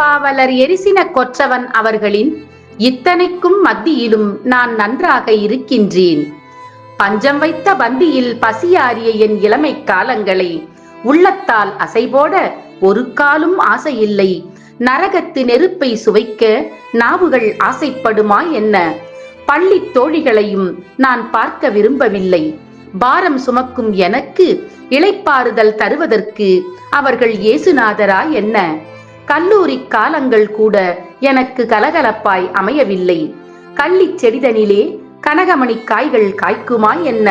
பாவலர் எரிசின கொற்றவன் அவர்களின் இத்தனைக்கும் மத்தியிலும் நான் நன்றாக இருக்கின்றேன். பஞ்சம் வைத்த பந்தியில் பசியாறிய என் இளமை காலங்களை உள்ளத்தால் அசைபோட ஒரு காலும் ஆசையில்லை. நரகத்து நெருப்பை சுவைக்க நாவுகள் ஆசைப்படுமா என்ன? பள்ளி தோழிகளையும் நான் பார்க்க விரும்பவில்லை. பாரம் சுமக்கும் எனக்கு இளைப்பாறுதல் தருவதற்கு அவர்கள் இயேசுநாதரா என்ன? கல்லூரி காலங்கள் கூட எனக்கு கலகலப்பாய் அமையவில்லை. கள்ளிச் செடிதனிலே கனகமணி காய்கள் காய்க்குமா என்ன?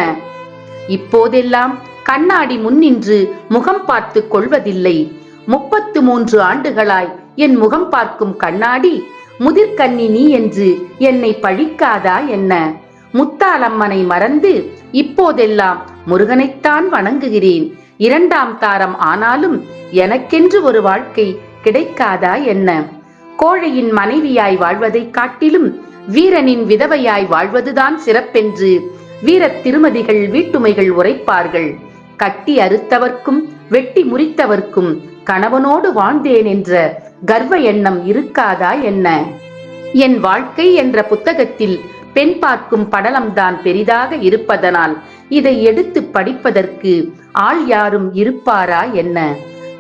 இப்போதெல்லாம் கண்ணாடி முன்னின்று முகம் பார்த்து கொள்வதில்லை. முப்பத்து மூன்று ஆண்டுகளாய் என் முகம் பார்க்கும் கண்ணாடி முதிர்கண்ணி நீ என்று என்னை பழிக்காதா என்ன? முத்தாலம்மனை மறந்து இப்போதெல்லாம் முருகனைத்தான் வணங்குகிறேன். இரண்டாம் தாரம் ஆனாலும் எனக்கென்று ஒரு வாழ்க்கை கிடைக்காதா என்ன? கோழையின் மனைவியாய் வாழ்வதை காட்டிலும் வீரனின் விதவையாய் வாழ்வதுதான் சிறப்பென்று வீரத் திருமதிகள் வீட்டுமைகள் உரைப்பார்கள். கட்டி அறுத்தவர்க்கும் வெட்டி முறித்தவர்க்கும் கணவனோடு வாழ்ந்தேன் என்ற கர்வ எண்ணம் இருக்காதா என்ன? என் வாழ்க்கை என்ற புத்தகத்தில் பெண் பார்க்கும் படலம்தான் பெரிதாக இருப்பதனால் இதை எடுத்து படிப்பதற்கு ஆள் யாரும் இருப்பாரா என்ன?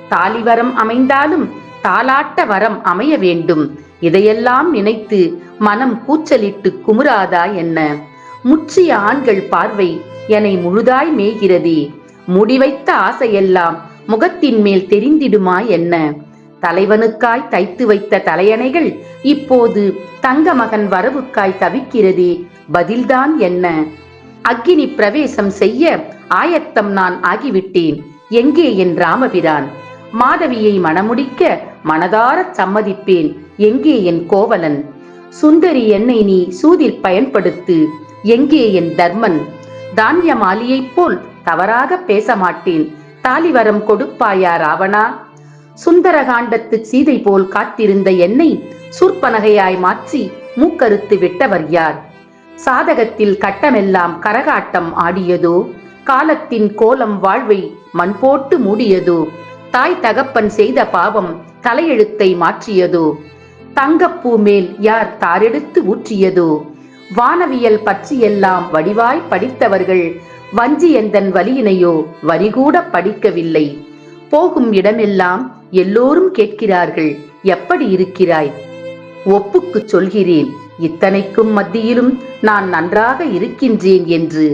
தாலிவரம் அமைந்தாலும் தாலாட்ட வரம் அமைய வேண்டும். இதையெல்லாம் நினைத்து மனம் கூச்சலிட்டு குமுறாதா என்ன? முற்றிய ஆண்கள் பார்வை என்னை முழுதாய் மேய்கிறதே. முடிவைத்த ஆசையெல்லாம் முகத்தின் மேல் தெரிந்திடுமா என்ன? தலைவனுக்காய் தைத்து வைத்த தலையணைகள் இப்போது தங்க மகன் வரவுக்காய் தவிக்கிறதே பதில்தான் என்ன? அக்கினி பிரவேசம் செய்ய ஆயத்தம் நான் ஆகிவிட்டேன். எங்கே என் ராமபிரான்? மாதவியை மணமுடிக்க மனதாரச் சம்மதிப்பேன். எங்கே என் கோவலன்? சுந்தரி என்னை நீ சூதில் பயன்படுத்து. எங்கே என் தர்மன்? தானிய மாலியைப் போல் தவறாக பேச மாட்டேன் தாலிவரம் கொடுப்பாயா ராவணா? சுந்தரகாண்டத்து சீதை போல் காத்திருந்த என்னை சூர்பனகையாய் மாற்றி மூக்கறுத்து விட்டவர் யார்? சாதகத்தில் கட்டமெல்லாம் கரகாட்டம் ஆடியதோ? காலத்தின் கோலம் வாழ்வை மண் போட்டு மூடியதோ? தாய் தகப்பன் செய்த பாவம் தலையெழுத்தை மாற்றியதோ? தங்கப்பூ மேல் யார் தாரெடுத்து ஊற்றியதோ? வானவியல் பற்றியெல்லாம் வடிவாய் படித்தவர்கள் வஞ்சி எந்தன் வலியினையோ வரிகூட படிக்கவில்லை. போகும் இடமெல்லாம் எல்லோரும் கேட்கிறார்கள் எப்படி இருக்கிறாய்? ஒப்புக்குச் சொல்கிறேன் இத்தனைக்கும் மத்தியிலும் நான் நன்றாக இருக்கின்றேன் என்று